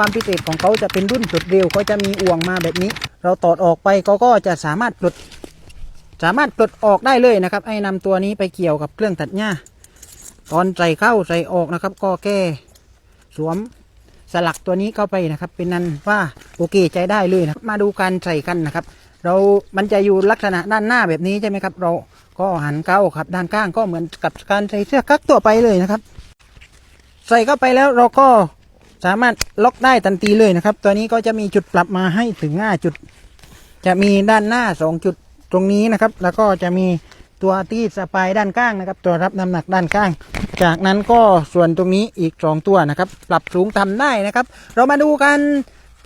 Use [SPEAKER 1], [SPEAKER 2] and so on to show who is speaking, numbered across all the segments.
[SPEAKER 1] ความพิเศษของเขาจะเป็นรุ่นปลดเร็วเขาจะมีอ่วงมาแบบนี้ เราตอดออกไปเขาก็จะสามารถปลด สามารถปลดออกได้เลยนะครับไอ้นำตัวนี้ไปเกี่ยวกับเครื่องตัดหญ้า ตอนใส่เข้าใส่ออกนะครับ ก็แก้สวมสลักตัวนี้เข้าไปนะครับ เป็นนั้นว่าโอเคใจได้เลยนะมาดูการใส่กันนะครับ เรามันจะอยู่ลักษณะด้านหน้าแบบนี้ใช่ไหมครับ เราก็หันเข้าครับ ด้านข้างก็เหมือนกับการใส่เสื้อกั๊กตัวไปเลยนะครับ ใส่เข้าไปแล้วเราก็ สามารถล็อกได้ทันทีเลยนะครับ ตัวนี้ก็จะมีจุดปรับมาให้ถึงห้าจุด จะมีด้านหน้าสองจุดตรงนี้นะครับ แล้วก็จะมีตัวที่สปายด้านข้างนะครับ ตัวรับน้ำหนักด้านข้าง จากนั้นก็ส่วนตรงนี้อีกสองตัวนะครับ ปรับสูงทำได้นะครับ เรามาดูกัน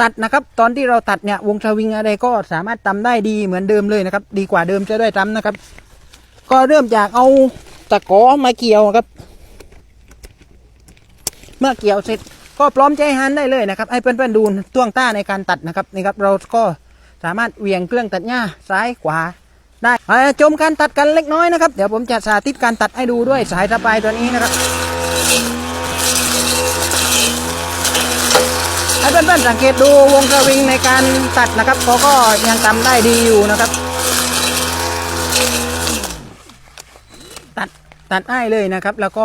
[SPEAKER 1] ตัดนะครับ ตอนที่เราตัดเนี่ยวงสวิงอะไรก็สามารถทำได้ดีเหมือนเดิมเลยนะครับ ดีกว่าเดิมจะได้ทำนะครับ ก็เริ่มจากเอาตะขอมาเกี่ยวครับ เมื่อเกี่ยวเสร็จ ก็พร้อมใจหันได้เลยนะครับให้เพื่อนๆดูต้วงต้าในการตัดนะครับนี่ครับเราก็สามารถเหวี่ยงเครื่องตัดหญ้าซ้ายขวาได้มาชมการตัดกันเล็กน้อยนะครับ เดี๋ยวผมจะสาธิตการตัดให้ดูด้วยสายสะพายตัวนี้นะครับให้เพื่อนๆสังเกตดูวงสวิงในการตัดนะครับเขาก็ยังทำได้ดีอยู่นะครับ ตัดตัดได้เลยนะครับ แล้วก็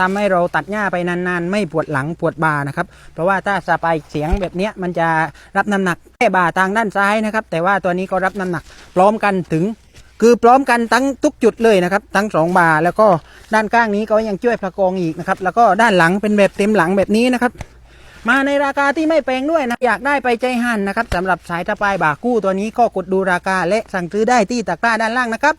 [SPEAKER 1] ทำให้เราตัดหญ้าไปนานๆ ไม่ปวดหลังปวดบ่านะครับ เพราะว่าถ้าสปายเสียงแบบนี้มันจะรับน้ำหนักแค่บ่าทางด้านซ้ายนะครับ แต่ว่าตัวนี้ก็รับน้ำหนักพร้อมกันถึง คือพร้อมกันทั้งทุกจุดเลยนะครับ ทั้งสองบ่าแล้วก็ด้านข้างนี้ก็ยังช่วยประกองอีกนะครับ แล้วก็ด้านหลังเป็นแบบเต็มหลังแบบนี้นะครับมาในราคาที่ไม่แพงด้วยนะ อยากได้ไปใจหันนะครับสำหรับสายสปายบ่ากู้ตัวนี้ก็กดดูราคาและสั่งซื้อได้ที่ตะกร้าด้านล่างนะครับ